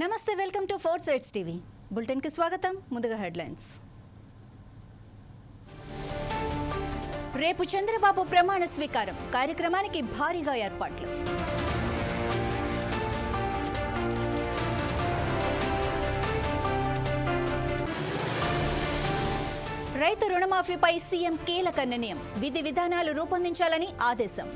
నమస్తే welcome to four sides TV. బులెటిన్కి స్వాగతం. ముందుగా హెడ్లైన్స్. రేపు చంద్రబాబు ప్రమాణ స్వీకారం. కార్యక్రమానికి భారీగా ఏర్పాట్లు. రైతు రుణమాఫీపై సీఎం కీలక నిర్ణయం. విధి విధానాలు రూపొందించాలని ఆదేశం.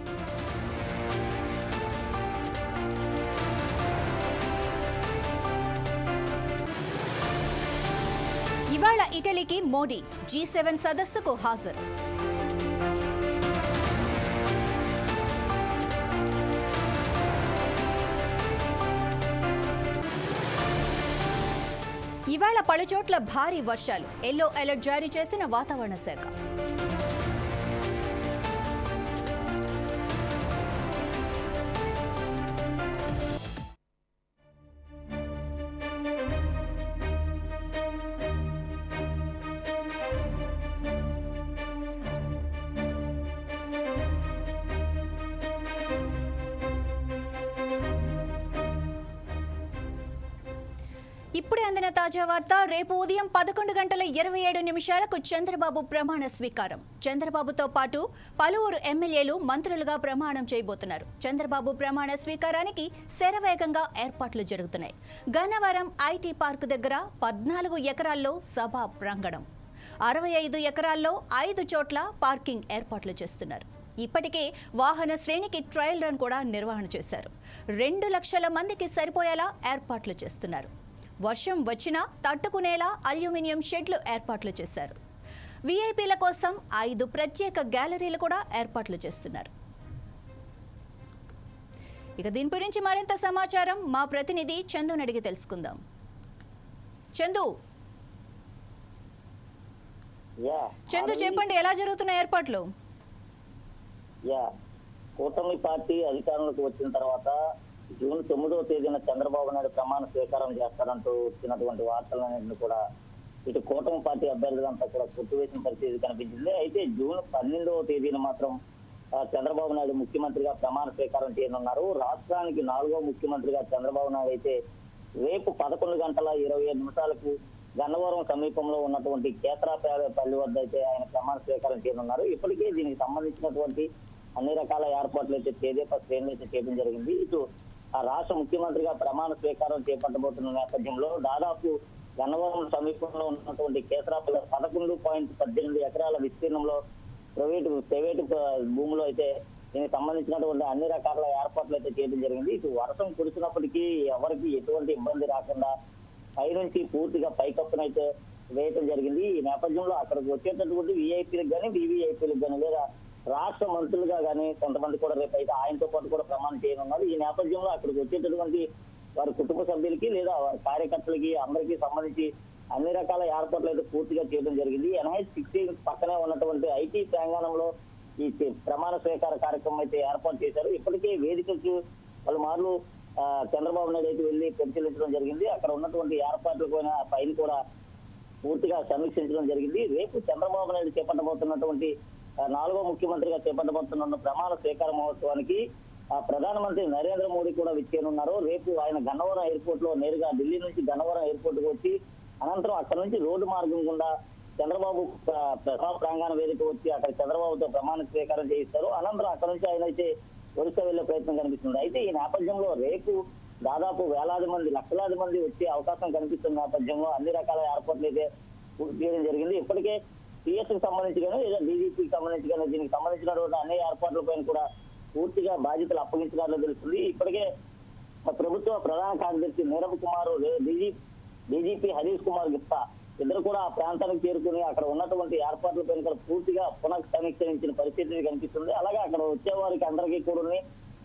ఇవాళ ఇటలీకి మోడీ జీ సెవెన్ సదస్సుకు హాజరు. ఇవాళ పలుచోట్ల భారీ వర్షాలు. ఎల్లో అలర్ట్ జారీ చేసిన వాతావరణ శాఖ. రేపు ఉదయం పదకొండు గంటల ఇరవై ఏడు నిమిషాలకు చంద్రబాబు ప్రమాణ స్వీకారం. చంద్రబాబుతో పాటు పలువురు ఎమ్మెల్యేలు మంత్రులుగా ప్రమాణం చేయబోతున్నారు. చంద్రబాబు ప్రమాణ స్వీకారానికి శరవేగంగా ఏర్పాట్లు జరుగుతున్నాయి. గన్నవరం ఐటీ పార్క్ దగ్గర పద్నాలుగు ఎకరాల్లో సభా ప్రాంగణం. అరవై ఐదు ఎకరాల్లో ఐదు చోట్ల పార్కింగ్ ఏర్పాట్లు చేస్తున్నారు. ఇప్పటికే వాహన శ్రేణికి ట్రయల్ రన్ కూడా నిర్వహణ చేశారు. రెండు లక్షల మందికి సరిపోయేలా ఏర్పాట్లు చేస్తున్నారు. వర్షం వచ్చినా తట్టుకునేలా అల్యూమినియం షెడ్లు ఏర్పాట్లు చేశారు. వీఐపీల కోసం ఐదు ప్రత్యేక గ్యాలరీలు కూడా ఏర్పాట్లు చేస్తున్నారు. ఇక దీని గురించి మరింత సమాచారం మా ప్రతినిధి చందుని అడిగి తెలుసుకుందాం. చందు! చందు చెప్పండి ఎలా జరుగుతున్న ఏర్పాట్లు? కూటమి పార్టీ అధికారంలోకి వచ్చిన తర్వాత జూన్ తొమ్మిదవ తేదీన చంద్రబాబు నాయుడు ప్రమాణ స్వీకారం చేస్తారంటూ వచ్చినటువంటి వార్తలన్నింటినీ కూడా ఇటు కూటమి పార్టీ అభ్యర్థులంతా కూడా కొట్టివేసిన పరిస్థితి కనిపించింది. అయితే జూన్ పన్నెండవ తేదీన మాత్రం చంద్రబాబు నాయుడు ముఖ్యమంత్రిగా ప్రమాణ స్వీకారం చేయనున్నారు. రాష్ట్రానికి నాలుగో ముఖ్యమంత్రిగా చంద్రబాబు నాయుడు అయితే రేపు పదకొండు గంటల ఇరవై ఐదు నిమిషాలకు గన్నవరం సమీపంలో ఉన్నటువంటి కేతరాపల్లి వద్ద అయితే ఆయన ప్రమాణ స్వీకారం చేయనున్నారు. ఇప్పటికే దీనికి సంబంధించినటువంటి అన్ని రకాల ఏర్పాట్లు అయితే తేదీప శ్రేణులు అయితే చేయడం జరిగింది. ఇటు రాష్ట్ర ముఖ్యమంత్రిగా ప్రమాణ స్వీకారం చేపట్టబోతున్న నేపథ్యంలో దాదాపు గన్నవరం సమీపంలో ఉన్నటువంటి కేసరాపల్లి పదకొండు పాయింట్ పద్దెనిమిది ఎకరాల విస్తీర్ణంలో ప్రైవేటు ప్రైవేటు భూములో అయితే దీనికి సంబంధించినటువంటి అన్ని రకాల ఏర్పాట్లు అయితే చేయడం జరిగింది. ఇటు వర్షం కురిసినప్పటికీ ఎవరికి ఎటువంటి ఇబ్బంది రాకుండా పైనుంచి పూర్తిగా పైకప్పునైతే వేయటం జరిగింది. ఈ నేపథ్యంలో అక్కడికి వచ్చేటటువంటి విఐపీలకు కానీ వివిఐపీలకు కానీ లేదా రాష్ట్ర మంత్రులుగా కానీ కొంతమంది కూడా రేపు అయితే ఆయనతో పాటు కూడా ప్రమాణం చేయనున్నారు. ఈ నేపథ్యంలో అక్కడికి వచ్చేటటువంటి వారి కుటుంబ సభ్యులకి లేదా వారి కార్యకర్తలకి అందరికీ సంబంధించి అన్ని రకాల ఏర్పాట్లు అయితే పూర్తిగా చేయడం జరిగింది. ఎన్హెచ్ సిక్స్టీన్ పక్కనే ఉన్నటువంటి ఐటీ ప్రాంగణంలో ఈ ప్రమాణ స్వీకార కార్యక్రమం అయితే ఏర్పాటు చేశారు. ఇప్పటికే వేదికకు పలుమార్లు చంద్రబాబు నాయుడు అయితే వెళ్ళి పరిశీలించడం జరిగింది. అక్కడ ఉన్నటువంటి ఏర్పాట్లు కూడా పైన కూడా పూర్తిగా సమీక్షించడం జరిగింది. రేపు చంద్రబాబు నాయుడు చేపట్టబోతున్నటువంటి నాలుగో ముఖ్యమంత్రిగా చేపట్టబోతున్న ప్రమాణ స్వీకార మహోత్సవానికి ఆ, ప్రధానమంత్రి నరేంద్ర మోడీ కూడా విచ్చేయనున్నారు. రేపు ఆయన గన్నవరం ఎయిర్పోర్ట్లో నేరుగా ఢిల్లీ నుంచి గన్నవరం ఎయిర్పోర్ట్కు వచ్చి అనంతరం అక్కడ నుంచి రోడ్డు మార్గం గుండా చంద్రబాబు ఆ, ప్రాంగణ వేదిక వచ్చి అక్కడ చంద్రబాబుతో ప్రమాణ స్వీకారం చేయిస్తారు. అనంతరం అక్కడ నుంచి ఆయన అయితే ఒడిశా వెళ్ళే ప్రయత్నం కనిపిస్తుంది. అయితే ఈ నేపథ్యంలో రేపు దాదాపు వేలాది మంది లక్షలాది మంది వచ్చే అవకాశం కనిపిస్తున్న నేపథ్యంలో అన్ని రకాల ఏర్పాట్లు అయితే పూర్తి చేయడం జరిగింది. ఇప్పటికే పిఎస్కి సంబంధించి కానీ లేదా డీజీపీకి సంబంధించి కానీ దీనికి సంబంధించినటువంటి అన్ని ఏర్పాట్లపైన కూడా పూర్తిగా బాధ్యతలు అప్పగించినట్లు తెలుస్తుంది. ఇప్పటికే ప్రభుత్వ ప్రధాన కార్యదర్శి నీరవ్ కుమార్ డీజీ డీజీపీ హరీష్ కుమార్ గుప్తా ఇద్దరు కూడా ఆ ప్రాంతానికి చేరుకుని అక్కడ ఉన్నటువంటి ఏర్పాట్లపైన కూడా పూర్తిగా పునః సమీక్షించిన పరిస్థితి కనిపిస్తుంది అలాగే అక్కడ వచ్చే వారికి అందరికీ కూడా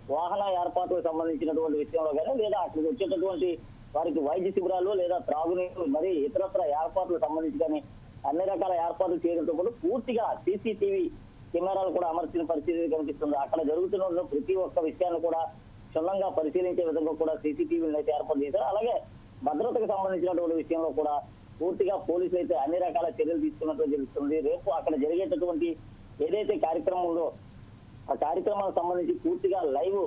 వాహన ఏర్పాట్లకు సంబంధించినటువంటి విషయంలో కానీ లేదా అక్కడికి వచ్చేటటువంటి వారికి వైద్య శిబిరాలు లేదా త్రాగునీరు మరి ఇతరత్ర ఏర్పాట్లకు సంబంధించి కానీ అన్ని రకాల ఏర్పాట్లు చేయడంతో పాటు పూర్తిగా సీసీటీవీ కెమెరాలు కూడా అమర్చిన పరిస్థితి కనిపిస్తుంది. అక్కడ జరుగుతున్న ప్రతి ఒక్క విషయాన్ని కూడా క్షుణ్ణంగా పరిశీలించే విధంగా కూడా సీసీటీవీలు అయితే ఏర్పాటు చేశారు. అలాగే భద్రతకు సంబంధించినటువంటి విషయంలో కూడా పూర్తిగా పోలీసులు అయితే అన్ని రకాల చర్యలు తీసుకున్నట్లు తెలుస్తుంది. రేపు అక్కడ జరిగేటటువంటి ఏదైతే కార్యక్రమం ఉందో ఆ కార్యక్రమాలకు సంబంధించి పూర్తిగా లైవ్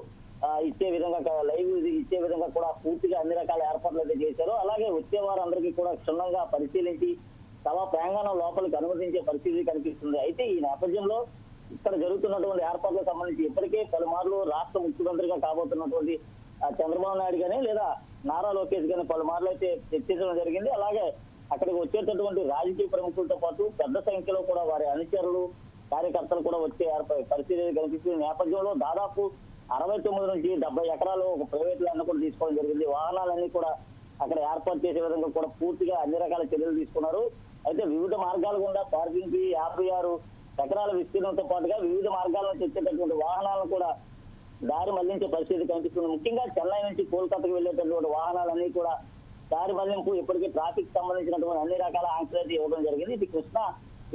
ఇచ్చే విధంగా లైవ్ ఇచ్చే విధంగా కూడా పూర్తిగా అన్ని రకాల ఏర్పాట్లు అయితే చేశారు. అలాగే వచ్చే వారందరికీ కూడా క్షుణ్ణంగా పరిశీలించి సభా ప్రాంగణం లోపలికి అనుమతించే పరిస్థితి కనిపిస్తుంది. అయితే ఈ నేపథ్యంలో ఇక్కడ జరుగుతున్నటువంటి ఏర్పాట్లకు సంబంధించి ఇప్పటికే పలుమార్లు రాష్ట్ర ముఖ్యమంత్రిగా కాబోతున్నటువంటి చంద్రబాబు నాయుడు కానీ లేదా నారా లోకేష్ కానీ పలుమార్లు అయితే చర్చించడం జరిగింది. అలాగే అక్కడికి వచ్చేటటువంటి రాజకీయ ప్రముఖులతో పాటు పెద్ద సంఖ్యలో కూడా వారి అనుచరులు కార్యకర్తలు కూడా వచ్చే ఏర్పడే పరిస్థితి కనిపిస్తుంది? నేపథ్యంలో దాదాపు అరవై తొమ్మిది నుంచి డెబ్బై ఎకరాలు ఒక ప్రైవేట్ ల్యాండ్ కూడా తీసుకోవడం జరిగింది. వాహనాలన్నీ కూడా అక్కడ ఏర్పాటు చేసే విధంగా కూడా పూర్తిగా అన్ని రకాల చర్యలు తీసుకున్నారు. అయితే వివిధ మార్గాల గుండా పార్కింగ్కి యాభై ఆరు ఎకరాల విస్తీర్ణంతో పాటుగా వివిధ మార్గాల నుంచి వచ్చేటటువంటి వాహనాలను కూడా దారి మళ్ళించే పరిస్థితి కనిపిస్తుంది. ముఖ్యంగా చెన్నై నుంచి కోల్కతాకు వెళ్ళేటటువంటి వాహనాలన్నీ కూడా దారి మళ్ళింపు ఇప్పటికీ ట్రాఫిక్ సంబంధించినటువంటి అన్ని రకాల ఆంక్షలు అయితే ఇవ్వడం జరిగింది. ఇది కృష్ణా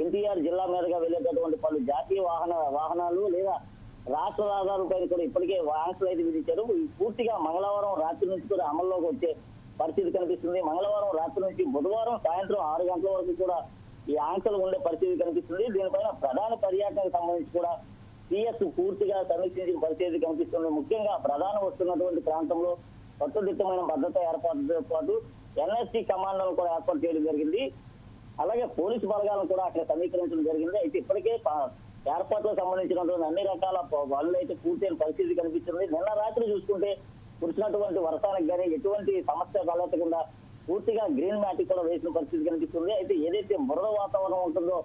ఎన్టీఆర్ జిల్లా మీదుగా వెళ్ళేటటువంటి పలు జాతీయ వాహన వాహనాలు లేదా రాష్ట్ర రహదారులపై కూడా ఇప్పటికే ఆంక్షలు అయితే విధించారు. పూర్తిగా మంగళవారం రాత్రి నుంచి కూడా అమల్లోకి వచ్చే పరిస్థితి కనిపిస్తుంది. మంగళవారం రాత్రి నుంచి బుధవారం సాయంత్రం ఆరు గంటల వరకు కూడా ఈ ఆంక్షలు ఉండే పరిస్థితి కనిపిస్తుంది. దీనిపైన ప్రధాన పర్యాటనకు సంబంధించి కూడా సిఎస్ పూర్తిగా సమీక్షించిన పరిస్థితి కనిపిస్తుంది. ముఖ్యంగా ప్రధాన వస్తున్నటువంటి ప్రాంతంలో కట్టుదిట్టమైన భద్రత ఏర్పాటుతో పాటు ఎన్ఎస్సీ కమాండోలు కూడా ఏర్పాటు చేయడం జరిగింది. అలాగే పోలీసు బలగాలను కూడా అక్కడ సమీకరించడం జరిగింది. అయితే ఇప్పటికే ఏర్పాట్లకు సంబంధించినటువంటి అన్ని రకాల వాళ్ళు పనులు అయితే పూర్తయిన పరిస్థితి కనిపిస్తుంది. నిన్న రాత్రి చూసుకుంటే కురిసినటువంటి వర్షానికి కానీ ఎటువంటి సమస్య తలెత్తకుండా పూర్తిగా గ్రీన్ మ్యాటిక్ కూడా వేసిన పరిస్థితి కనిపిస్తుంది. అయితే ఏదైతే బురద వాతావరణం ఉంటుందో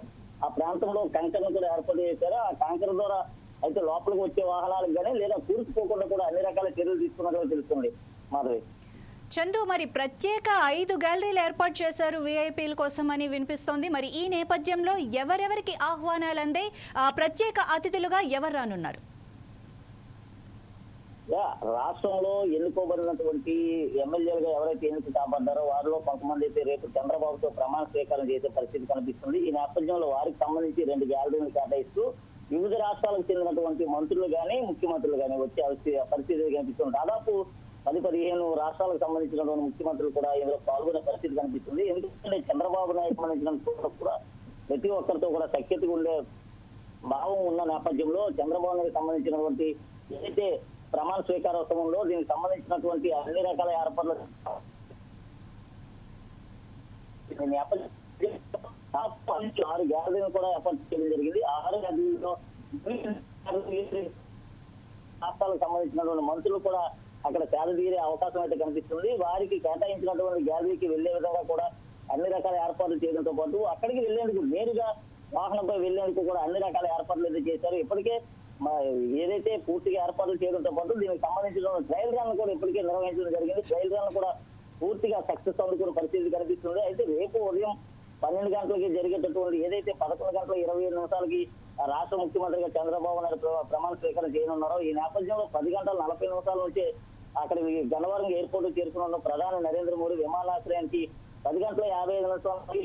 ఆ ప్రాంతంలో కంకర్ను కూడా ఏర్పాటు చేశారో. ఆ కంకర ద్వారా అయితే లోపలికి వచ్చే వాహనాలకు కానీ లేదా కూర్చుకోకుండా కూడా అన్ని రకాల చర్యలు తీసుకున్నట్లు తెలుస్తుంది. మాధవి. చందు మరి ప్రత్యేక ఐదు గ్యాలరీలు ఏర్పాటు చేశారు విఐపీల కోసం అని వినిపిస్తోంది. మరి ఈ నేపథ్యంలో ఎవరెవరికి ఆహ్వానాలు అందే ఆ, ప్రత్యేక అతిథులుగా ఎవరు రానున్నారు? రాష్ట్రంలో ఎన్నుకోబడినటువంటి ఎమ్మెల్యేలుగా ఎవరైతే ఎన్నిక కాబడ్డారో వారిలో కొంతమంది అయితే రేపు చంద్రబాబుతో ప్రమాణ స్వీకారం చేసే పరిస్థితి కనిపిస్తుంది. ఈ నేపథ్యంలో వారికి సంబంధించి రెండు గ్యాలరీలు కేటాయిస్తూ వివిధ రాష్ట్రాలకు చెందినటువంటి మంత్రులు కానీ ముఖ్యమంత్రులు కానీ వచ్చే పరిస్థితి కనిపిస్తుంది. దాదాపు పది పదిహేను రాష్ట్రాలకు సంబంధించినటువంటి ముఖ్యమంత్రులు కూడా ఇందులో పాల్గొనే పరిస్థితి కనిపిస్తుంది. ఎందుకంటే చంద్రబాబు నాయుడు సంబంధించిన కూడా ప్రతి ఒక్కరితో కూడా సఖ్యతగా ఉండే భావం ఉన్న నేపథ్యంలో చంద్రబాబు నాయుడు సంబంధించినటువంటి ఏదైతే ప్రమాణ స్వీకారోత్సవంలో దీనికి సంబంధించినటువంటి అన్ని రకాల ఏర్పాట్లు ఆరు గ్యాలరీలు కూడా ఏర్పాటు చేయడం జరిగింది. ఆరు గ్యాలరీలో రాష్ట్రాలకు సంబంధించినటువంటి మంత్రులు కూడా అక్కడ సేద తీరే అవకాశం అయితే కనిపిస్తుంది. వారికి కేటాయించినటువంటి గ్యాలరీకి వెళ్ళే విధంగా కూడా అన్ని రకాల ఏర్పాట్లు చేయడంతో పాటు అక్కడికి వెళ్ళేందుకు నేరుగా వాహనంపై వెళ్ళేందుకు కూడా అన్ని రకాల ఏర్పాట్లు అయితే చేశారు. ఇప్పటికే ఏదైతే పూర్తిగా ఏర్పాట్లు చేయడంతో పాటు దీనికి సంబంధించిన ట్రయల్ రన్ కూడా ఇప్పటికే నిర్వహించడం జరిగింది. ట్రయల్ రన్ కూడా పూర్తిగా సక్సెస్ అందుకునే పరిస్థితి కనిపిస్తుంది. అయితే రేపు ఉదయం పన్నెండు గంటలకి జరిగేటటువంటి ఏదైతే పదకొండు గంటల ఇరవై ఐదు నిమిషాలకి ఆ రాష్ట్ర ముఖ్యమంత్రిగా చంద్రబాబు నాయుడు ప్ర- ప్రమాణ స్వీకారం చేయనున్నారో ఈ నేపథ్యంలో పది గంటల నలభై నిమిషాల నుంచి అక్కడ గన్నవరం ఎయిర్పోర్ట్ చేరుకున్న ప్రధాని నరేంద్ర మోడీ విమానాశ్రయానికి పది గంటల యాభై ఐదు నిమిషాలకి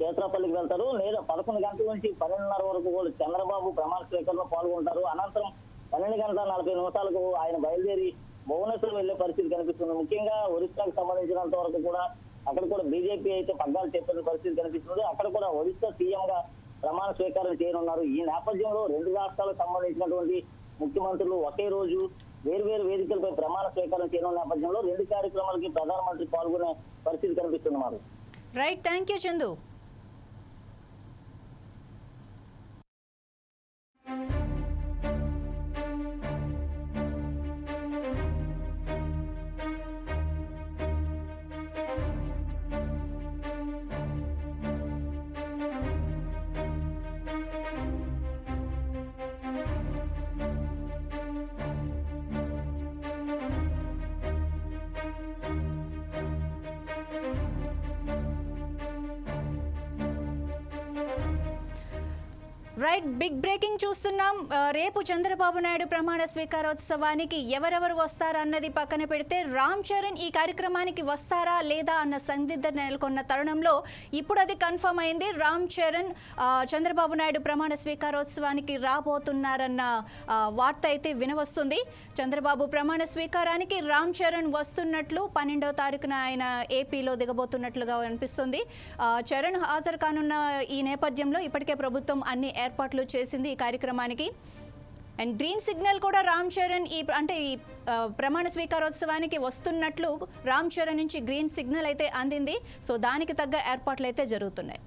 కేసరాపల్లికి వెళ్తారు. లేదా పదకొండు గంటల నుంచి పన్నెండున్నర వరకు కూడా చంద్రబాబు ప్రమాణ స్వీకరణలో పాల్గొంటారు. అనంతరం పన్నెండు గంటల నలభై నిమిషాలకు ఆయన బయలుదేరి భువనేశ్వరం వెళ్ళే పరిస్థితి కనిపిస్తుంది. ముఖ్యంగా ఒరిస్సాకు సంబంధించినంత వరకు కూడా అక్కడ కూడా బీజేపీ అయితే పగ్గాలు చెప్పిన పరిస్థితి కనిపిస్తుంది. అక్కడ కూడా ఒరిస్సా సీఎం గా ప్రమాణ స్వీకారం చేయనున్నారు. ఈ నేపథ్యంలో రెండు రాష్ట్రాలకు సంబంధించినటువంటి ముఖ్యమంత్రులు ఒకే రోజు వేర్వేరు వేదికలపై ప్రమాణ స్వీకారం చేయడం నేపథ్యంలో రెండు కార్యక్రమాలకి ప్రధానమంత్రి పాల్గొనే పరిస్థితి కనిపిస్తుంది మాకు. Right thank you Chandu thank you right big breaking చూస్తున్నాం. రేపు చంద్రబాబు నాయుడు ప్రమాణ స్వీకారోత్సవానికి ఎవరెవరు వస్తారన్నది పక్కన పెడితే రామ్ చరణ్ ఈ కార్యక్రమానికి వస్తారా లేదా అన్న సందిగ్ధ నెలకొన్న తరుణంలో ఇప్పుడు అది కన్ఫర్మ్ అయింది. రామ్ చరణ్ చంద్రబాబు నాయుడు ప్రమాణ స్వీకారోత్సవానికి రాబోతున్నారన్న వార్త అయితే వినవస్తుంది. చంద్రబాబు ప్రమాణ స్వీకారానికి రామ్ చరణ్ వస్తున్నట్లు పన్నెండవ తారీఖున ఆయన ఏపీలో దిగబోతున్నట్లుగా అనిపిస్తుంది. చరణ్ హాజరు కానున్న ఈ నేపథ్యంలో ఇప్పటికే ప్రభుత్వం అన్ని ఏర్పాట్లు చేసింది ఈ కార్యక్రమానికి. అండ్ గ్రీన్ సిగ్నల్ కూడా రామ్ చరణ్ ఈ అంటే ఈ ప్రమాణ స్వీకారోత్సవానికి వస్తున్నట్లు రామ్ చరణ్ నుంచి గ్రీన్ సిగ్నల్ అయితే అందింది. సో దానికి తగ్గ ఏర్పాట్లు అయితే జరుగుతున్నాయి.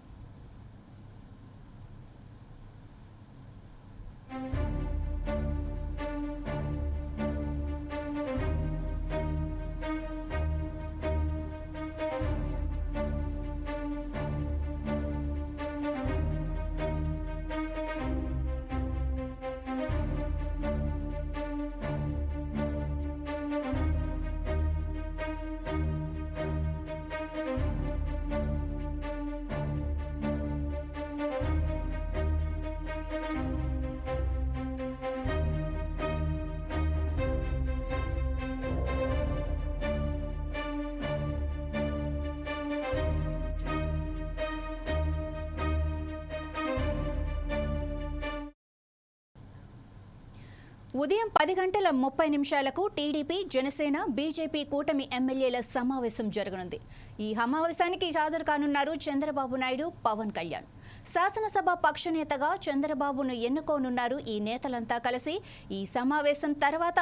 ఉదయం పది గంటల ముప్పై నిమిషాలకు టీడీపీ జనసేన బీజేపీ కూటమి ఎమ్మెల్యేల సమావేశం జరగనుంది. ఈ సమావేశానికి హాజరు కానున్నారు చంద్రబాబు నాయుడు పవన్ కళ్యాణ్. శాసనసభ పక్షనేతగా చంద్రబాబును ఎన్నుకోనున్నారు ఈ నేతలంతా కలిసి. ఈ సమావేశం తర్వాత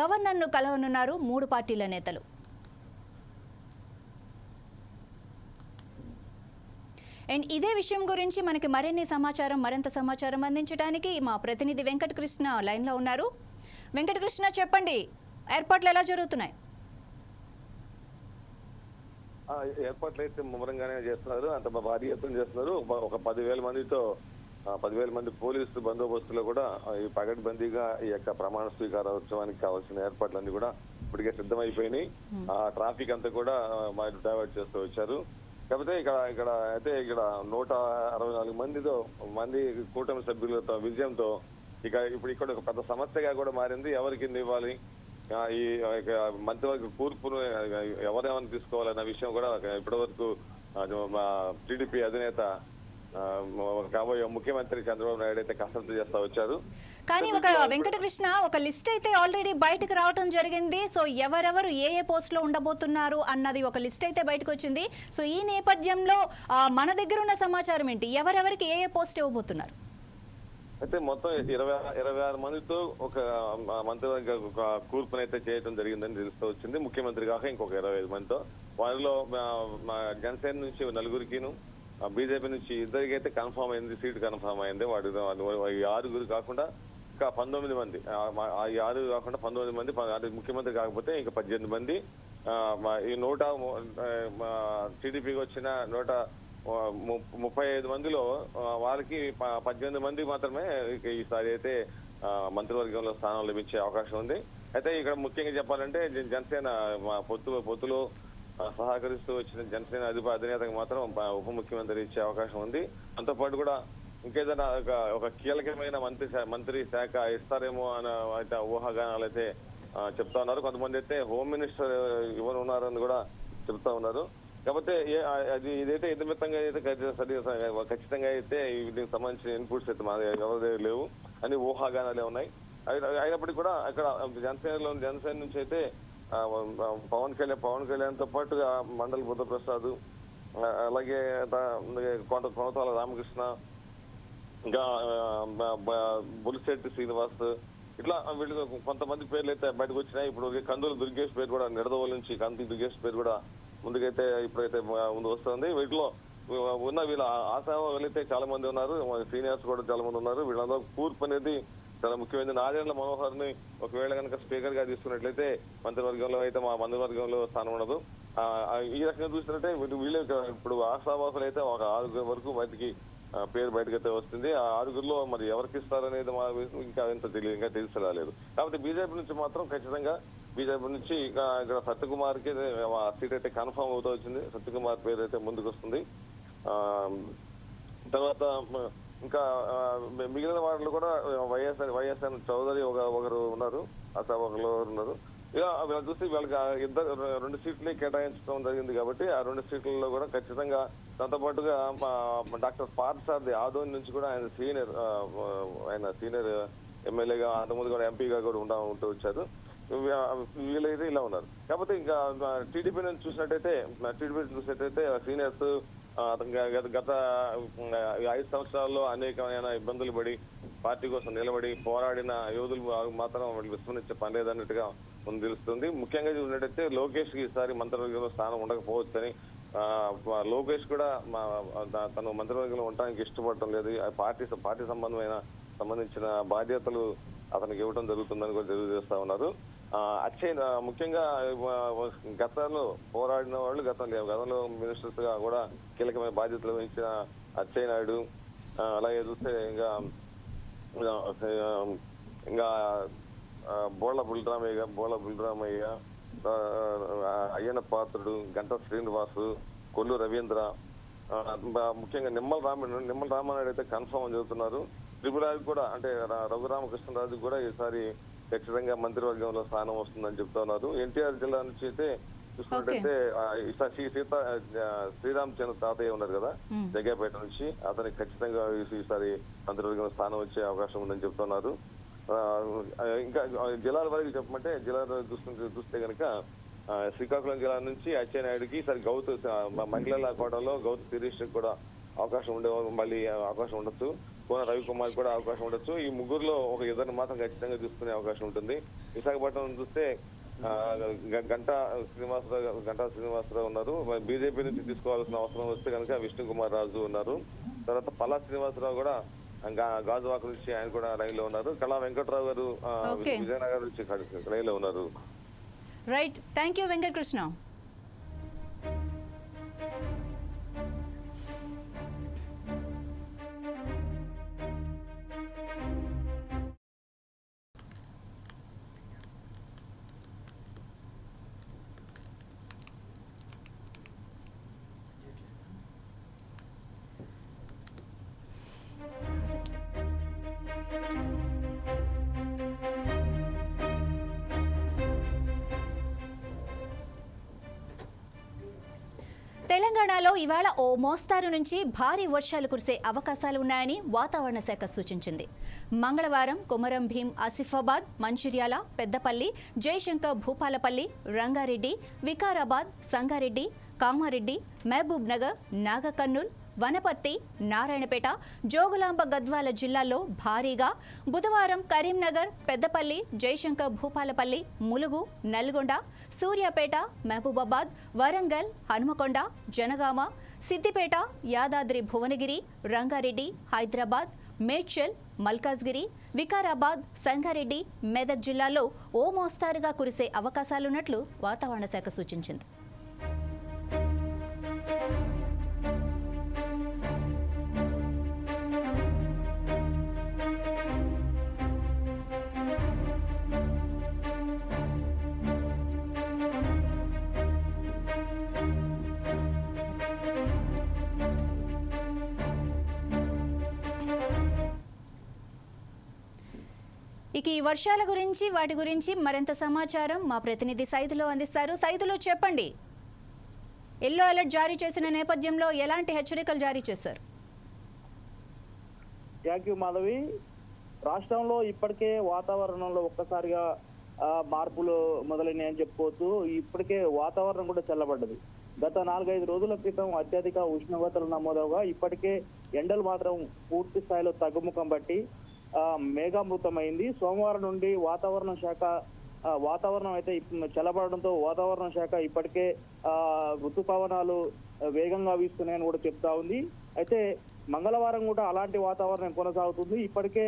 గవర్నర్ను కలవనున్నారు మూడు పార్టీల నేతలు. అండ్ ఇదే విషయం గురించి మనకి మరిన్ని సమాచారం మరింత సమాచారం అందించడానికి మా ప్రతినిధి వెంకటకృష్ణ లైన్లో ఉన్నారు. వెంకటకృష్ణ చెప్పండి. ఏర్పాట్లు ఎలా జరుగుతున్నాయి? ఏర్పాట్లు అయితే ముమ్మరంగానే చేస్తున్నారు. అంత భారీ ఎత్తున చేస్తున్నారు. ఒక- పదివేల మందితో పదివేల మంది పోలీసు బందోబస్తులో కూడా ఈ పగడ్బందీగా ఈ యొక్క ప్రమాణ స్వీకారోత్సవానికి కావాల్సిన ఏర్పాట్లన్నీ కూడా ఇప్పటికే సిద్ధమైపోయినాయి. ఆ ట్రాఫిక్ అంతా కూడా డైవర్ట్ చేస్తూ వచ్చారు. కాకపోతే ఇక్కడ ఇక్కడ అయితే ఇక్కడ నూట అరవై నాలుగు మందితో మంది కూటమి సభ్యులతో విజయంతో ఇక ఇప్పుడు ఇక్కడ ఒక పెద్ద సమస్యగా కూడా మారింది. ఎవరికి ఇవ్వాలి? ఈ మధ్యవర్గ కూర్పును ఎవరెవరిని తీసుకోవాలన్న విషయం కూడా ఇప్పటి వరకు టీడీపీ అధినేత కాబోయే ముఖ్యమంత్రి చంద్రబాబు నాయుడు అయితే కసరత్తు చేస్తా వచ్చారు. కానీ ఒక వెంకటకృష్ణ ఒక లిస్ట్ అయితే ఆల్రెడీ బయటకు రావడం జరిగింది. సో ఎవరెవరు ఏ ఏ పోస్ట్లో ఉండబోతున్నారు అన్నది ఒక లిస్ట్ అయితే బయటకు వచ్చింది. సో ఈ నేపథ్యంలో మన దగ్గర ఉన్న సమాచారం ఏంటి? ఎవరెవరికి ఏ ఏ పోస్ట్ ఇవ్వబోతున్నారు? అయితే మొత్తం ఇరవై ఇరవై ఆరు మందితో ఒక మంత్రివర్గ ఒక కూర్పునైతే చేయడం జరిగిందని తెలుస్తూ వచ్చింది. ముఖ్యమంత్రి కాక ఇంకొక ఇరవై ఐదు మందితో. వారిలో జనసేన నుంచి నలుగురికిను బీజేపీ నుంచి ఇద్దరికి అయితే కన్ఫర్మ్ అయింది సీట్ కన్ఫర్మ్ అయింది. వాడి ఈ ఆరుగురు కాకుండా ఇంకా పంతొమ్మిది మంది. ఆ, ఈ ఆరుగురు కాకుండా పంతొమ్మిది మంది ముఖ్యమంత్రి కాకపోతే ఇంకా పద్దెనిమిది మంది. ఈ నూట టీడీపీకి వచ్చిన నూట ము- ముప్పై ఐదు మందిలో వారికి వాళ్ళకి ప- పద్దెనిమిది మంది మాత్రమే ఈసారి అయితే మంత్రివర్గంలో స్థానం లభించే అవకాశం ఉంది. అయితే ఇక్కడ ముఖ్యంగా చెప్పాలంటే జనసేన మా పొత్తు పొత్తులో సహకరిస్తూ వచ్చిన జనసేన అధిప అధినేతకు మాత్రం ఉప ముఖ్యమంత్రి ఇచ్చే అవకాశం ఉంది. అంతో పాటు కూడా ఇంకేదైనా ఒక ఒక కీలకమైన మంత్రి మంత్రి శాఖ ఇస్తారేమో అన్న అయితే ఊహాగానాలు అయితే చెప్తా ఉన్నారు. కొంతమంది అయితే హోమ్ మినిస్టర్ ఇవ్వను ఉన్నారని కూడా చెప్తా ఉన్నారు. కాకపోతే అది ఇదైతే ఇదమిత్తంగా అయితే ఖచ్చితంగా అయితే దీనికి సంబంధించిన ఇన్పుట్స్ అయితే మా దగ్గర ఎవరి దగ్గర లేవు. అని ఊహాగానాలే ఉన్నాయి. అయినప్పటికీ కూడా అక్కడ జనసేనలో జనసేన నుంచి అయితే పవన్ కళ్యాణ్ పవన్ కళ్యాణ్తో పాటుగా మండలి బుద్ధప్రసాద్ అలాగే కొండ కొంత కొనతాల రామకృష్ణ ఇంకా బులిశెట్టి శ్రీనివాస్ ఇట్లా వీళ్ళు కొంతమంది పేర్లు అయితే బయటకు వచ్చినాయి. ఇప్పుడు కందులు దుర్గేష్ పేరు కూడా నిడదవోలు నుంచి కందులు దుర్గేష్ పేరు కూడా ముందుకైతే ఇప్పుడైతే ముందు వస్తుంది. వీటిలో ఉన్న వీళ్ళ ఆశావాళ్ళు అయితే చాలా మంది ఉన్నారు. సీనియర్స్ కూడా చాలా మంది ఉన్నారు. వీళ్ళందరూ కూర్పు అనేది చాలా ముఖ్యమైన నాదేళ్ళ మనోహర్ని ఒకవేళ కనుక స్పీకర్గా తీసుకున్నట్లయితే మంత్రివర్గంలో అయితే మా మంత్రివర్గంలో స్థానం ఉండదు. ఈ రకంగా చూసినట్టే వీళ్ళు ఇప్పుడు ఆశావాహులు అయితే ఒక ఆరుగురు వరకు బయటికి పేరు బయటకైతే వస్తుంది. ఆ ఆరుగురిలో మరి ఎవరికి ఇస్తారనేది మా ఇంకా ఎంత తెలియదు ఇంకా తెలిసి రాలేదు కాబట్టి బీజేపీ నుంచి మాత్రం ఖచ్చితంగా బీజేపీ నుంచి ఇక్కడ సత్యకుమార్కి సీట్ అయితే కన్ఫర్మ్ అవుతూ వచ్చింది. సత్యకుమార్ పేరు అయితే ముందుకు వస్తుంది తర్వాత ఇంకా మిగిలిన వాళ్ళు కూడా వైఎస్ఆర్ వైఎస్ఆర్ చౌదరి ఒక ఒకరు ఉన్నారు అసలు ఒకరు ఉన్నారు. ఇక వీళ్ళు చూసి వీళ్ళకి ఇద్దరు రెండు సీట్లు కేటాయించడం జరిగింది కాబట్టి ఆ రెండు సీట్లలో కూడా ఖచ్చితంగా దాంతో పాటుగా మా డాక్టర్ పార్థసారథి ఆదోని నుంచి కూడా ఆయన సీనియర్ ఆయన సీనియర్ ఎమ్మెల్యేగా అంతకుముందు కూడా ఎంపీగా కూడా ఉండ ఉంటూ వచ్చారు. వీళ్ళైతే ఇలా ఉన్నారు. కాకపోతే ఇంకా టీడీపీ నుంచి చూసినట్టయితే టీడీపీ చూసినట్టయితే సీనియర్స్ గత గత ఐదు సంవత్సరాల్లో అనేకమైన ఇబ్బందులు పడి పార్టీ కోసం నిలబడి పోరాడిన యోధులు మాత్రం వాళ్ళు విస్మరించే పని లేదన్నట్టుగా ముందు తెలుస్తుంది. ముఖ్యంగా చూసినట్టయితే లోకేష్కి ఈసారి మంత్రివర్గంలో స్థానం ఉండకపోవచ్చని లోకేష్ కూడా మా తను మంత్రివర్గంలో ఉండడానికి ఇష్టపడటం లేదు. ఆ పార్టీ పార్టీ సంబంధమైన సంబంధించిన బాధ్యతలు అతనికి ఇవ్వడం జరుగుతుందని కూడా తెలియజేస్తా ఉన్నారు. అచ్చే ముఖ్యంగా గతంలో పోరాడిన వాళ్ళు గతంలో గతంలో మినిస్టర్స్గా కూడా కీలకమైన బాధ్యతలు వహించిన అచ్చయ్య నాయుడు అలాగే చూస్తే ఇంకా ఇంకా బోళ్ళ బుల్రామయ్య బోళ్ళ బుల్రామయ్య అయ్యన అయ్యన్న పాత్రుడు గంట శ్రీనివాసు కొల్లు రవీంద్ర ముఖ్యంగా నిమ్మల రామ నిమ్మల రామనాయుడు అయితే కన్ఫర్మ్ అని చెబుతున్నారు. త్రిపురాకి కూడా అంటే రఘురామకృష్ణరాజు కూడా ఈసారి ఖచ్చితంగా మంత్రివర్గంలో స్థానం వస్తుందని చెప్తున్నారు ఎన్టీఆర్ జిల్లా నుంచి అయితే చూసుకున్నట్టయితే శ్రీ సీత ఆ, శ్రీరామచంద్ర తాతయ్య ఉన్నారు కదా. జగ్గేపేట నుంచి. అతనికి ఖచ్చితంగా ఈసారి మంత్రివర్గంలో స్థానం వచ్చే అవకాశం ఉందని చెప్తున్నారు ఇంకా జిల్లాల వరకు చెప్పమంటే జిల్లా చూస్తుంటే చూస్తే కనుక శ్రీకాకుళం జిల్లా నుంచి అచ్చెన్నాయుడికి ఈసారి గౌతు మహిళల కోటలో గౌతు శిరీష్ కూడా అవకాశం ఉండే మళ్ళీ అవకాశం ఉండొచ్చు. కోన రవికుమార్ కూడా అవకాశం ఉండొచ్చు. ఈ ముగ్గురులో ఒక ఇద్దరిని మాత్రం ఖచ్చితంగా తీసుకునే అవకాశం ఉంటుంది. విశాఖపట్నం చూస్తే గంటా శ్రీనివాసరావు గంటా శ్రీనివాసరావు ఉన్నారు. బీజేపీ నుంచి తీసుకోవాల్సిన అవసరం వస్తే కనుక విష్ణు కుమార్ రాజు ఉన్నారు. తర్వాత పల్లా శ్రీనివాసరావు కూడా గాజువాక నుంచి ఆయన కూడా లైన్లో ఉన్నారు. కళా వెంకట్రావు గారు. విజయనగరం నుంచి లైన్లో ఉన్నారు. రైట్. Thank you Venkatakrishna. తెలంగాణలో ఇవాళ ఓ మోస్తారు నుంచి భారీ వర్షాలు కురిసే అవకాశాలు ఉన్నాయని వాతావరణ శాఖ సూచించింది. మంగళవారం కొమరం భీం ఆసిఫాబాద్ మంచిర్యాల పెద్దపల్లి జయశంకర్ భూపాలపల్లి రంగారెడ్డి వికారాబాద్ సంగారెడ్డి కామారెడ్డి మహబూబ్ నగర్ నాగకర్నూల్ వనపర్తి నారాయణపేట జోగులాంబ గద్వాల జిల్లాల్లో భారీగా బుధవారం కరీంనగర్ పెద్దపల్లి జయశంకర్ భూపాలపల్లి ములుగు నల్గొండ సూర్యాపేట మహబూబాబాద్ వరంగల్ హనుమకొండ జనగామ సిద్దిపేట యాదాద్రి భువనగిరి రంగారెడ్డి హైదరాబాద్ మేడ్చల్ మల్కాజ్గిరి వికారాబాద్ సంగారెడ్డి మెదక్ జిల్లాల్లో ఓ మోస్తారుగా కురిసే అవకాశాలున్నట్లు వాతావరణ శాఖ సూచించింది. ఇక ఈ వర్షాల గురించి వాటి గురించి మరింత సమాచారం మా ప్రతినిధి సైదులో అందిస్తారు. సైదులో చెప్పండి. ఎల్లో అలర్ట్ జారీ చేసిన నేపథ్యంలో ఎలాంటి హెచ్చరికలు జారీ చేశారు? Thank you Madhavi. రాష్ట్రంలో ఇప్పటికే వాతావరణంలో ఒక్కసారిగా మార్పులు మార్పులు మొదలైనాయని చెప్పుకోవచ్చు. ఇప్పటికే వాతావరణం కూడా చల్లబడ్డది. గత నాలుగైదు రోజుల క్రితం అత్యధిక ఉష్ణోగ్రతలు నమోదవగా ఇప్పటికే ఎండలు మాత్రం పూర్తి స్థాయిలో తగ్గుముఖం బట్టి మేఘామృతమైంది. సోమవారం నుండి వాతావరణ శాఖ వాతావరణం అయితే చలబడడంతో చల్లబడడంతో వాతావరణ శాఖ ఇప్పటికే ఋతుపవనాలు వేగంగా వీస్తున్నాయని కూడా చెప్తా ఉంది. అయితే మంగళవారం కూడా అలాంటి వాతావరణం కొనసాగుతుంది. ఇప్పటికే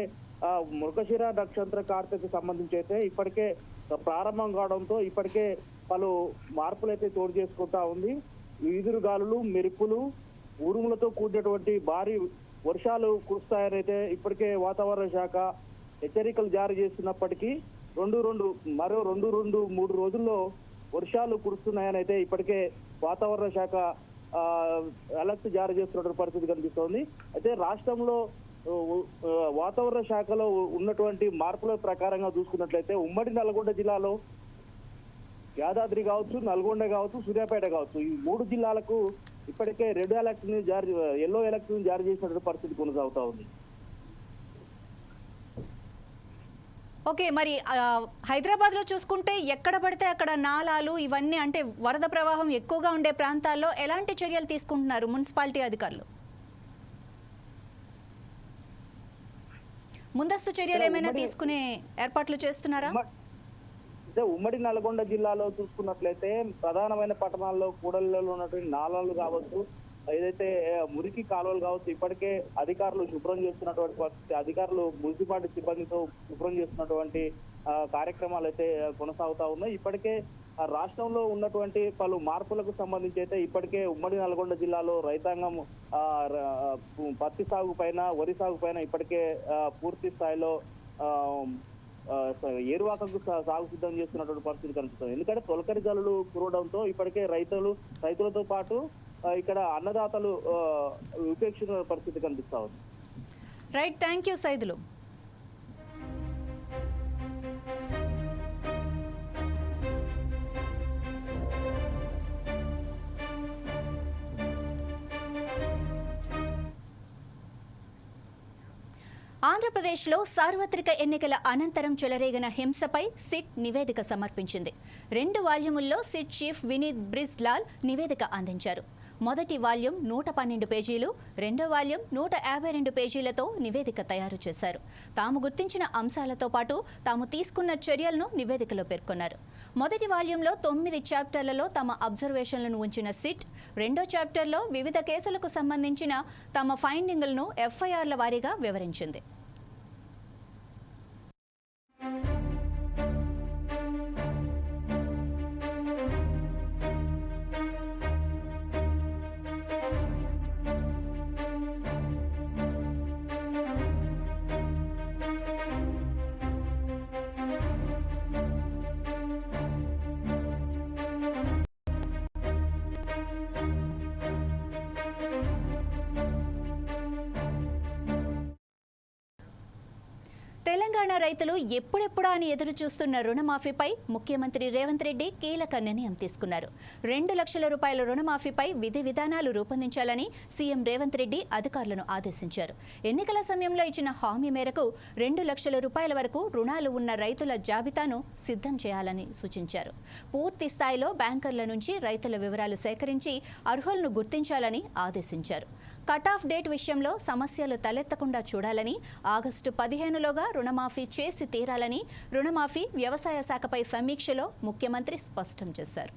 మృగశిర నక్షత్ర కార్తెకు సంబంధించి అయితే ఇప్పటికే ప్రారంభం కావడంతో ఇప్పటికే పలు మార్పులు అయితే చోటు చేసుకుంటా ఉంది. ఈదురు గాలులు మెరుపులు ఉరుములతో కూడినటువంటి భారీ వర్షాలు కురుస్తాయనైతే ఇప్పటికే వాతావరణ శాఖ హెచ్చరికలు జారీ చేస్తున్నప్పటికీ రెండు రెండు మరో రెండు రెండు మూడు రోజుల్లో వర్షాలు కురుస్తున్నాయని అయితే ఇప్పటికే వాతావరణ శాఖ అలర్ట్ జారీ చేస్తున్న పరిస్థితి కనిపిస్తోంది. అయితే రాష్ట్రంలో వాతావరణ శాఖలో ఉన్నటువంటి మార్పుల ప్రకారంగా చూసుకున్నట్లయితే ఉమ్మడి నల్గొండ జిల్లాలో యాదాద్రి కావచ్చు నల్గొండ కావచ్చు సూర్యాపేట కావచ్చు ఈ మూడు జిల్లాలకు ఇప్పటికే రెడ్ అలర్ట్ని జారీ ఎల్లో అలర్ట్ని జారీ చేసినటువంటి పరిస్థితి కొనసాగుతా ఉంది. ఓకే మరి ఆ, హైదరాబాద్లో చూసుకుంటే ఎక్కడ పడితే అక్కడ నాలాలు ఇవన్నీ అంటే వరద ప్రవాహం ఎక్కువగా ఉండే ప్రాంతాల్లో ఎలాంటి చర్యలు తీసుకుంటున్నారు మున్సిపాలిటీ అధికారులు? ముందస్తు చర్యలు ఏమైనా తీసుకునే ఏర్పాట్లు చేస్తున్నారా? అంటే ఉమ్మడి నల్గొండ జిల్లాలో చూసుకున్నట్లయితే ప్రధానమైన పట్టణాల్లో కూడళ్ళలో ఉన్నటువంటి నాలాలు కావచ్చు ఏదైతే మురికి కాలువలు కావచ్చు ఇప్పటికే అధికారులు శుభ్రం చేస్తున్నటువంటి పరిస్థితి అధికారులు మున్సిపాలిటీ సిబ్బందితో శుభ్రం చేస్తున్నటువంటి కార్యక్రమాలు అయితే కొనసాగుతా ఉన్నాయి. ఇప్పటికే ఆ, రాష్ట్రంలో ఉన్నటువంటి పలు మార్పులకు సంబంధించి అయితే ఇప్పటికే ఉమ్మడి నల్గొండ జిల్లాలో రైతాంగం పత్తి సాగు పైన వరి సాగు పైన ఇప్పటికే పూర్తి స్థాయిలో ఏరువాకకు సాగు సిద్ధం చేస్తున్నటువంటి పరిస్థితి కనిపిస్తుంది. ఎందుకంటే తొలకరి జల్లులు కురవడంతో ఇప్పటికే రైతులు రైతులతో పాటు ఇక్కడ అన్నదాతలు ఆ, ఉపేక్షించిన పరిస్థితి కనిపిస్తా ఉంది. Right thank you Saidulu. ఆంధ్రప్రదేశ్లో సార్వత్రిక ఎన్నికల అనంతరం చెలరేగిన హింసపై సిట్ నివేదిక సమర్పించింది. రెండు వాల్యూముల్లో సిట్ చీఫ్ వినీత్ బ్రిజ్లాల్ నివేదిక అందించారు. మొదటి వాల్యూమ్ నూట పన్నెండు పేజీలు రెండో వాల్యూమ్ నూట యాభై రెండు పేజీలతో నివేదిక తయారు చేశారు. తాము గుర్తించిన అంశాలతో పాటు తాము తీసుకున్న చర్యలను నివేదికలో పేర్కొన్నారు. మొదటి వాల్యూంలో తొమ్మిది చాప్టర్లలో తమ అబ్జర్వేషన్లను ఉంచిన సిట్ రెండో చాప్టర్లో వివిధ కేసులకు సంబంధించిన తమ ఫైండింగ్లను ఎఫ్ఐఆర్ల వారీగా వివరించింది. తెలంగాణ రైతులు ఎప్పుడెప్పుడా అని ఎదురు చూస్తున్న రుణమాఫీపై ముఖ్యమంత్రి రేవంత్ రెడ్డి కీలక నిర్ణయం తీసుకున్నారు. రెండు లక్షల రూపాయల రుణమాఫీపై విధి విధానాలు రూపొందించాలని సీఎం రేవంత్ రెడ్డి అధికారులను ఆదేశించారు. ఎన్నికల సమయంలో ఇచ్చిన హామీ మేరకు రెండు లక్షల రూపాయల వరకు రుణాలు ఉన్న రైతుల జాబితాను సిద్ధం చేయాలని సూచించారు. పూర్తి స్థాయిలో బ్యాంకర్ల నుంచి రైతుల వివరాలు సేకరించి అర్హులను గుర్తించాలని ఆదేశించారు. కట్ ఆఫ్ డేట్ విషయంలో సమస్యలు తలెత్తకుండా చూడాలని ఆగస్టు పదిహేనులోగా రుణమాఫీ చేసి తీరాలని రుణమాఫీ వ్యవసాయ శాఖపై సమీక్షలో ముఖ్యమంత్రి స్పష్టం చేశారు.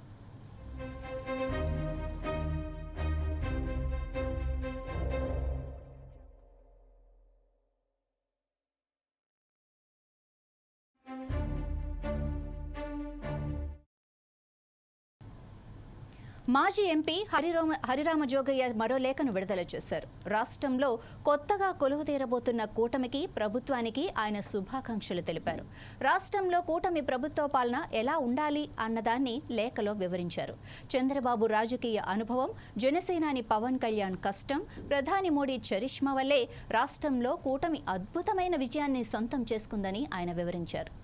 మాజీ ఎంపీ హరిరామ హరిరామ జోగయ్య మరో లేఖను విడుదల చేశారు. రాష్ట్రంలో కొత్తగా కొలువుతేరబోతున్న కూటమికి ప్రభుత్వానికి ఆయన శుభాకాంక్షలు తెలిపారు. రాష్ట్రంలో కూటమి ప్రభుత్వ పాలన ఎలా ఉండాలి అన్నదాన్ని లేఖలో వివరించారు. చంద్రబాబు రాజకీయ అనుభవం జనసేనాని పవన్ కళ్యాణ్ కష్టం ప్రధాని మోడీ చరిష్మా వల్లే రాష్ట్రంలో కూటమి అద్భుతమైన విజయాన్ని సొంతం చేసుకుందని ఆయన వివరించారు.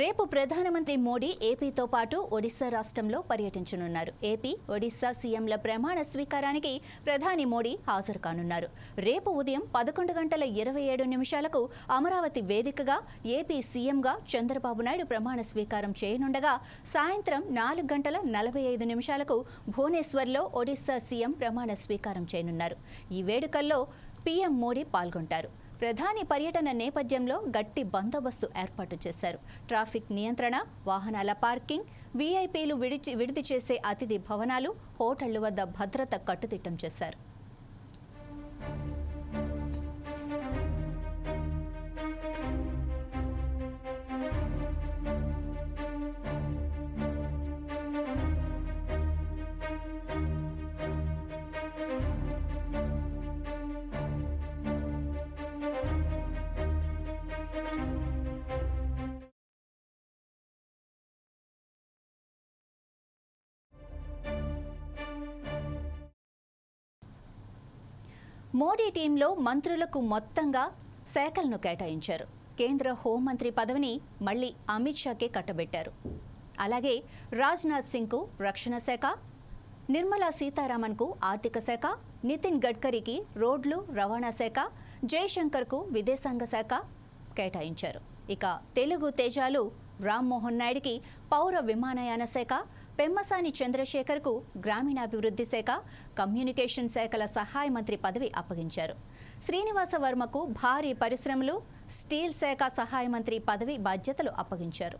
రేపు ప్రధానమంత్రి మోడీ ఏపీతో పాటు ఒడిశా రాష్ట్రంలో పర్యటించనున్నారు. ఏపీ ఒడిశా సీఎంల ప్రమాణ స్వీకారానికి ప్రధాని మోడీ హాజరు కానున్నారు. రేపు ఉదయం పదకొండు గంటల ఇరవై ఏడు నిమిషాలకు అమరావతి వేదికగా ఏపీ సీఎంగా చంద్రబాబు నాయుడు ప్రమాణ స్వీకారం చేయనుండగా సాయంత్రం నాలుగు గంటల నలభై ఐదు నిమిషాలకు భువనేశ్వర్లో ఒడిశా సీఎం ప్రమాణ స్వీకారం చేయనున్నారు. ఈ వేడుకల్లో పీఎం మోడీ పాల్గొంటారు. ప్రధాని పర్యటన నేపథ్యంలో గట్టి బందోబస్తు ఏర్పాటు చేశారు. ట్రాఫిక్ నియంత్రణ వాహనాల పార్కింగ్ వీఐపీలు విడిచి విడిది చేసే అతిథి భవనాలు హోటళ్ళ వద్ద భద్రత కట్టుదిట్టం చేశారు. మోడీ టీంలో మంత్రులకు మొత్తంగా శాఖలను కేటాయించారు. కేంద్ర హోంమంత్రి పదవిని మళ్ళీ అమిత్ షాకే కట్టబెట్టారు. అలాగే రాజ్నాథ్ సింగ్కు రక్షణ శాఖ నిర్మలా సీతారామన్కు ఆర్థిక శాఖ నితిన్ గడ్కరీకి రోడ్లు రవాణా శాఖ జయశంకర్కు విదేశాంగ శాఖ కేటాయించారు. ఇక తెలుగు తేజాలు రామ్మోహన్ నాయుడికి పౌర విమానయాన శాఖ పెమ్మసాని చంద్రశేఖర్కు గ్రామీణాభివృద్ధి శాఖ కమ్యూనికేషన్ శాఖల సహాయ మంత్రి పదవి అప్పగించారు. శ్రీనివాస వర్మకు భారీ పరిశ్రమలు స్టీల్ శాఖ సహాయ మంత్రి పదవి బాధ్యతలు అప్పగించారు.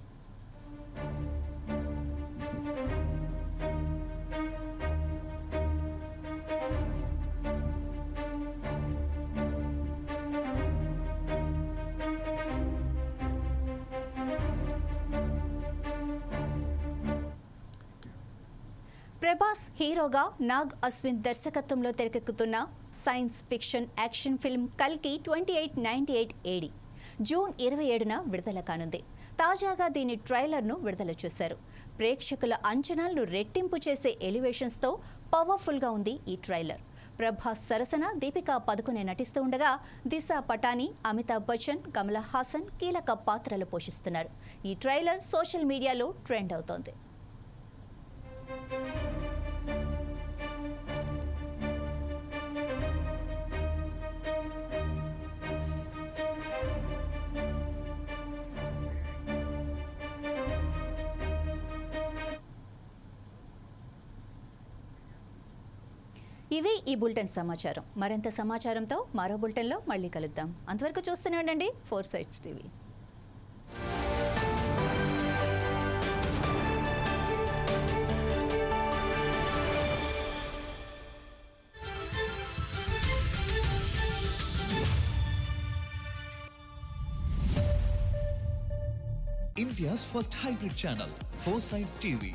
ప్రభాస్ హీరోగా నాగ్ అశ్విన్ దర్శకత్వంలో తెరకెక్కుతున్న సైన్స్ ఫిక్షన్ యాక్షన్ ఫిల్మ్ కల్కి twenty eight ninety eight AD. June ఇరవై ఏడున విడుదల కానుంది. తాజాగా దీని ట్రైలర్ను విడుదల చేశారు. ప్రేక్షకుల అంచనాలను రెట్టింపు చేసే ఎలివేషన్స్తో పవర్ఫుల్గా ఉంది ఈ ట్రైలర్. ప్రభాస్ సరసన దీపికా పదుకునే నటిస్తూ ఉండగా దిశ పటాని అమితాబ్ బచ్చన్ కమలా హాసన్ కీలక పాత్రలు పోషిస్తున్నారు. ఈ ట్రైలర్ సోషల్ మీడియాలో ట్రెండ్ అవుతోంది. ఇవి ఈ బులెటిన్ సమాచారం. మరింత సమాచారంతో మరో బులెటిన్లో మళ్ళీ కలుద్దాం. అంతవరకు చూస్తూనే ఉండండి. Four sides TV. India's first hybrid channel, Four Sides TV.